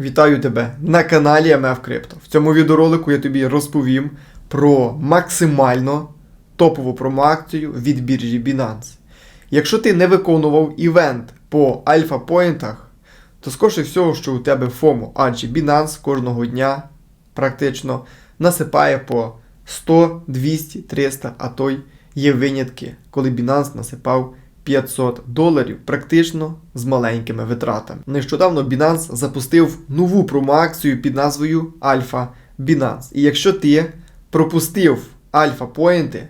Вітаю тебе на каналі MF Crypto. В цьому відеоролику я тобі розповім про максимально топову промоакцію від біржі Binance. Якщо ти не виконував івент по альфа-поінтах, то скоріше всього, що у тебе FOMO, адже Binance кожного дня практично насипає по 100, 200, 300, а то й є винятки, коли Binance насипав 500 доларів практично з маленькими витратами. Нещодавно Binance запустив нову промоакцію під назвою Alpha Binance. І якщо ти пропустив альфа поінти,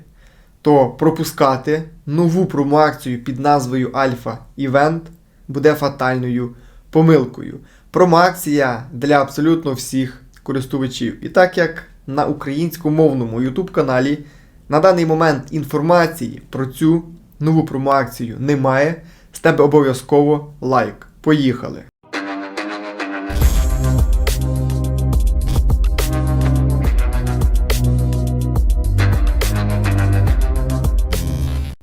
то пропускати нову промоакцію під назвою Alpha Event буде фатальною помилкою. Промоакція для абсолютно всіх користувачів. І так як на українськомовному YouTube каналі на даний момент інформації про цю нову промоакцію немає, з тебе обов'язково лайк. Поїхали!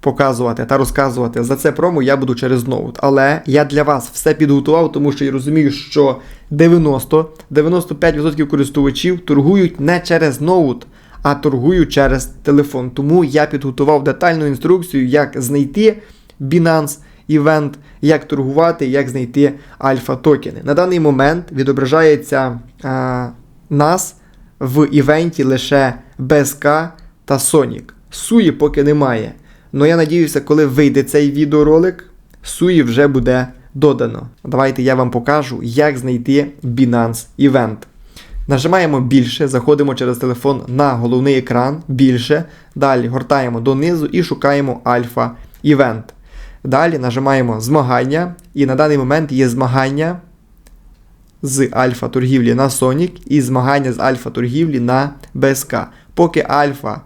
Показувати та розказувати за це промо я буду через ноут. Але я для вас все підготував, тому що я розумію, що 90-95% користувачів торгують не через ноут, а торгують через телефон. Тому я підготував детальну інструкцію, як знайти Binance Event, як торгувати, як знайти альфа токени. На даний момент відображається а, нас в івенті лише BSK та Sonic. Суї поки немає. Ну я надіюся, коли вийде цей відеоролик, суї вже буде додано. Давайте я вам покажу, як знайти Binance Event. Нажимаємо більше, заходимо через телефон на головний екран більше. Далі гортаємо донизу і шукаємо Alpha Event. Далі нажимаємо змагання, і на даний момент є змагання з альфа торгівлі на Sonic і змагання з альфа торгівлі на BSK. Поки альфа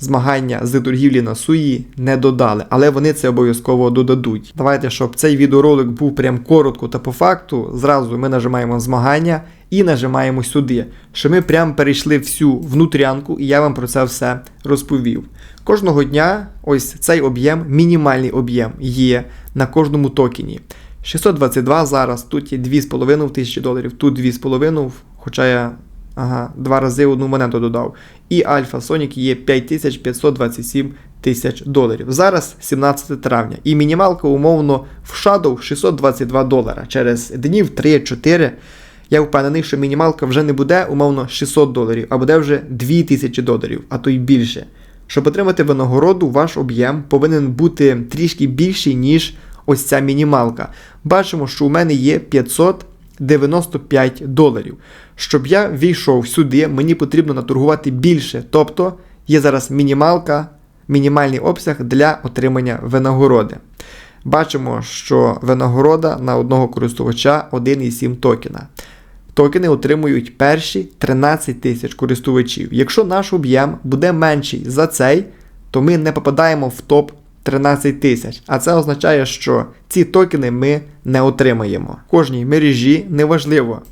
змагання з торгівлі на суї не додали, але вони це обов'язково додадуть. Давайте, щоб цей відеоролик був прям коротко та по факту, зразу ми нажимаємо змагання і нажимаємо сюди, що ми прям перейшли всю внутрянку, і я вам про це все розповів. Кожного дня ось цей об'єм, мінімальний об'єм є на кожному токені. 622 зараз, тут є 2,5 тисячі доларів, тут 2,5, хоча я ага, два рази одну монету додав. І Альфа Sonic є 5527 тисяч доларів. Зараз 17 травня. І мінімалка умовно в Shadow 622 долара. Через днів 3-4. Я впевнений, що мінімалка вже не буде умовно 600 доларів, а буде вже 2000 доларів, а то й більше. Щоб отримати винагороду, ваш об'єм повинен бути трішки більший, ніж ось ця мінімалка. Бачимо, що у мене є 595 доларів. Щоб я війшов сюди, мені потрібно наторгувати більше. Тобто є зараз мінімалка, мінімальний обсяг для отримання винагороди. Бачимо, що винагорода на одного користувача 1,7 токена. Токени отримують перші 13 тисяч користувачів. Якщо наш об'єм буде менший за цей, то ми не попадаємо в топ 13 тисяч. А це означає, що ці токени ми не отримаємо. В кожній мережі неважливо,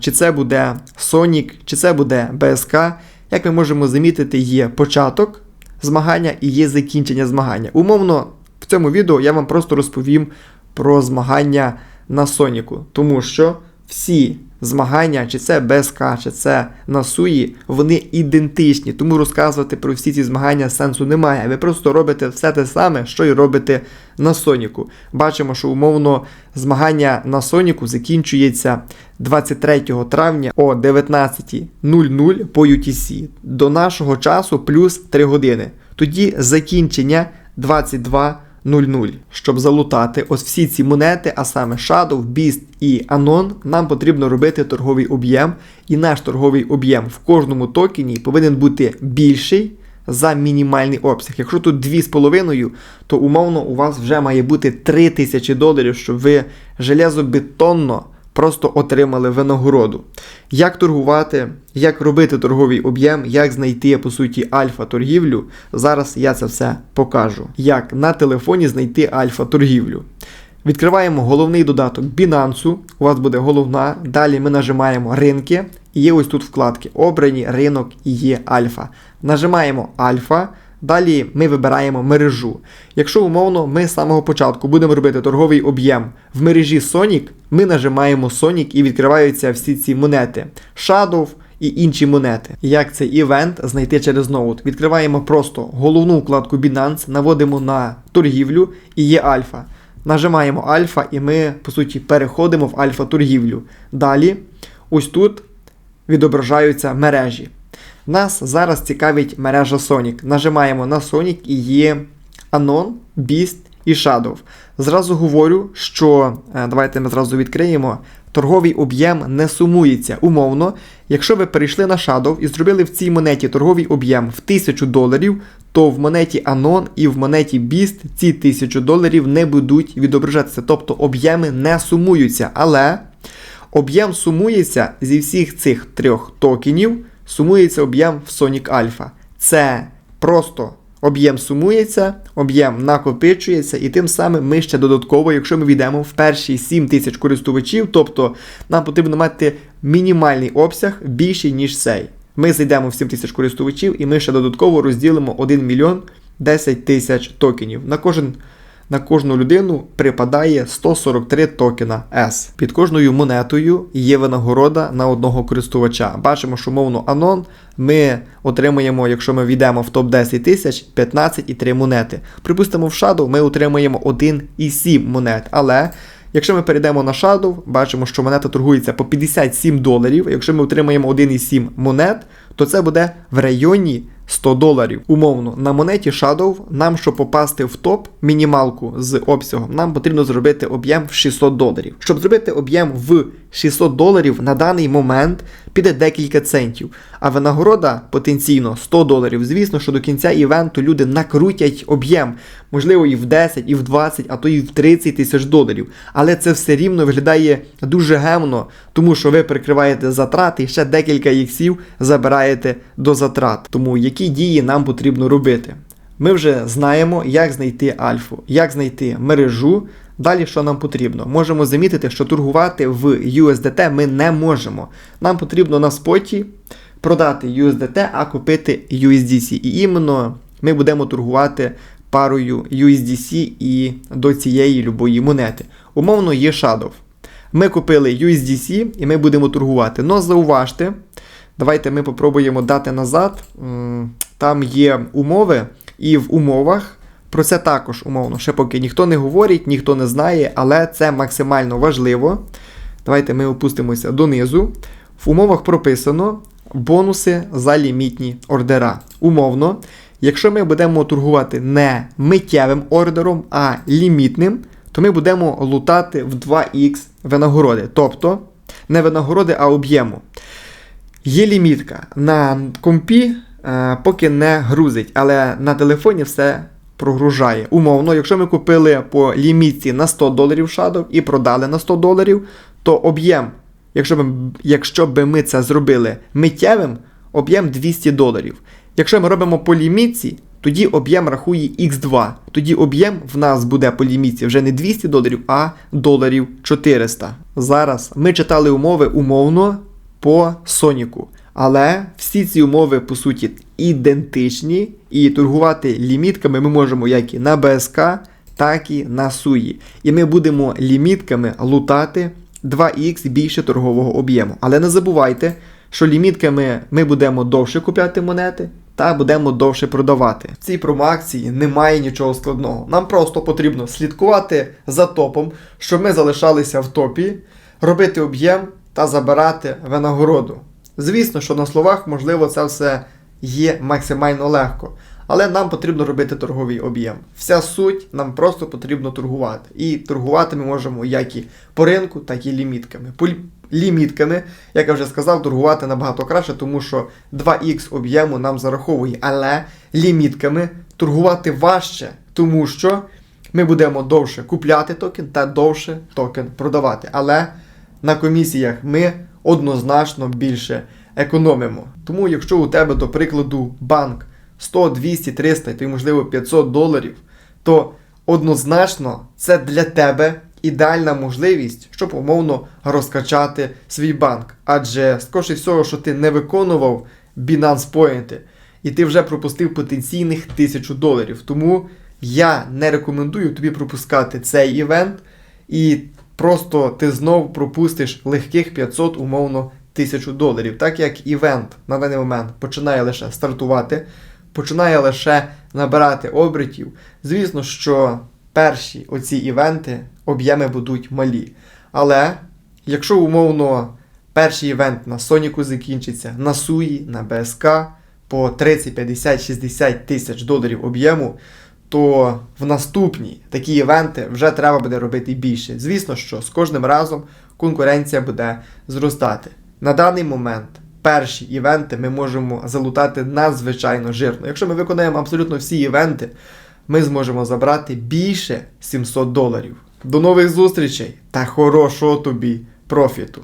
чи це буде Sonic, чи це буде BSK. Як ми можемо замітити, є початок змагання і є закінчення змагання. Умовно, в цьому відео я вам просто розповім про змагання на Соніку, тому що всі змагання, чи це БСК, чи це на суї, вони ідентичні. Тому розказувати про всі ці змагання сенсу немає. Ви просто робите все те саме, що й робите на Соніку. Бачимо, що умовно змагання на Соніку закінчується 23 травня о 19.00 по UTC. До нашого часу плюс 3 години. Тоді закінчення 22. 0,0. Щоб залутати ось всі ці монети, а саме Shadow, Beast і Anon, нам потрібно робити торговий об'єм. І наш торговий об'єм в кожному токені повинен бути більший за мінімальний обсяг. Якщо тут 2,5, то умовно у вас вже має бути 3000 доларів, щоб ви железобетонно просто отримали винагороду. Як торгувати, як робити торговий об'єм, як знайти, по суті, альфа-торгівлю. Зараз я це все покажу. Як на телефоні знайти альфа-торгівлю. Відкриваємо головний додаток Binance. У вас буде головна. Далі ми нажимаємо ринки. І є ось тут вкладки. Обрані ринок і є альфа. Нажимаємо альфа. Далі ми вибираємо мережу. Якщо умовно ми з самого початку будемо робити торговий об'єм в мережі Sonic, ми нажимаємо Sonic і відкриваються всі ці монети. Shadow і інші монети. Як цей івент знайти через ноут? Відкриваємо просто головну вкладку Binance, наводимо на торгівлю і є альфа. Нажимаємо альфа, і ми, по суті, переходимо в альфа-торгівлю. Далі, ось тут відображаються мережі. Нас зараз цікавить мережа Sonic. Нажимаємо на Sonic і є Anon, Beast і Shadow. Зразу говорю, що е, давайте ми зразу відкриємо. Торговий об'єм не сумується. Умовно, якщо ви перейшли на Shadow і зробили в цій монеті торговий об'єм в 1000 доларів, то в монеті Anon і в монеті Beast ці 1000 доларів не будуть відображатися. Тобто об'єми не сумуються. Але об'єм сумується зі всіх цих трьох токенів, сумується об'єм в Sonic Alpha. Це просто об'єм сумується, об'єм накопичується, і тим самим ми ще додатково, якщо ми війдемо в перші 7 тисяч користувачів, тобто нам потрібно мати мінімальний обсяг більший, ніж цей. Ми зайдемо в 7 тисяч користувачів, і ми ще додатково розділимо 1 мільйон 10 тисяч токенів. На кожен на кожну людину припадає 143 токена S. Під кожною монетою є винагорода на одного користувача. Бачимо, що мовно Anon ми отримуємо, якщо ми війдемо в топ 10 тисяч, 15,3 монети. Припустимо, в Shadow ми отримуємо 1,7 монет. Але якщо ми перейдемо на Shadow, бачимо, що монета торгується по 57 доларів. Якщо ми отримаємо 1,7 монет, то це буде в районі 100 доларів. Умовно, на монеті Shadow нам, щоб попасти в топ мінімалку з обсягом, нам потрібно зробити об'єм в 600 доларів. Щоб зробити об'єм в 600 доларів на даний момент піде декілька центів. А винагорода потенційно 100 доларів. Звісно, що до кінця івенту люди накрутять об'єм, можливо, і в 10, і в 20, а то і в 30 тисяч доларів. Але це все рівно виглядає дуже гемно, тому що ви прикриваєте затрати і ще декілька іксів забираєте до затрат. Тому які дії нам потрібно робити? Ми вже знаємо, як знайти альфу, як знайти мережу. Далі що нам потрібно? Можемо замітити, що торгувати в USDT ми не можемо. Нам потрібно на споті продати USDT, а купити USDC. І іменно ми будемо торгувати парою USDC і до цієї любої монети. Умовно є Shadow. Ми купили USDC і ми будемо торгувати. Но зауважте, давайте ми попробуємо дати назад. Там є умови, і в умовах. Про це також умовно, ще поки ніхто не говорить, ніхто не знає, але це максимально важливо. Давайте ми опустимося донизу. В умовах прописано бонуси за лімітні ордера. Умовно, якщо ми будемо торгувати не миттєвим ордером, а лімітним, то ми будемо лутати в 2х винагороди. Тобто, не винагороди, а об'єму. Є лімітка. На компі е, поки не грузить, але на телефоні все прогружає. Умовно, якщо ми купили по лімітці на 100 доларів Shadow і продали на 100 доларів, то об'єм, якщо б, якщо б ми це зробили миттєвим, об'єм 200 доларів. Якщо ми робимо по лімітці, тоді об'єм рахує X2. Тоді об'єм в нас буде по лімітці вже не 200 доларів, а доларів 400. Зараз ми читали умови умовно по Соніку. Але всі ці умови, по суті, ідентичні, і торгувати лімітками ми можемо як і на БСК, так і на Суї. І ми будемо лімітками лутати 2х більше торгового об'єму. Але не забувайте, що лімітками ми будемо довше купляти монети. Та будемо довше продавати. В цій промоакції немає нічого складного. Нам просто потрібно слідкувати за топом, щоб ми залишалися в топі, робити об'єм та забирати винагороду. Звісно, що на словах, можливо, це все є максимально легко. Але нам потрібно робити торговий об'єм. Вся суть, нам просто потрібно торгувати. І торгувати ми можемо як і по ринку, так і лімітками. По лімітками, як я вже сказав, торгувати набагато краще, тому що 2х об'єму нам зараховує. Але лімітками торгувати важче, тому що ми будемо довше купляти токен та довше токен продавати. Але на комісіях ми однозначно більше економимо. Тому, якщо у тебе, до прикладу, банк 100, 200, 300, то й можливо 500 доларів, то однозначно це для тебе ідеальна можливість, щоб умовно розкачати свій банк. Адже, скоріше всього, що ти не виконував Binance Point, і ти вже пропустив потенційних 1000 доларів. Тому я не рекомендую тобі пропускати цей івент, і просто ти знов пропустиш легких 500, умовно, 1000 доларів. Так як івент на даний момент починає лише стартувати, починає лише набирати обертів. Звісно, що перші оці івенти об'єми будуть малі. Але якщо умовно перший івент на Соніку закінчиться, на Суї, на БСК по 30, 50, 60 тисяч доларів об'єму, то в наступні такі івенти вже треба буде робити більше. Звісно, що з кожним разом конкуренція буде зростати. На даний момент перші івенти ми можемо залутати надзвичайно жирно. Якщо ми виконаємо абсолютно всі івенти, ми зможемо забрати більше 700 доларів. До нових зустрічей та хорошого тобі профіту!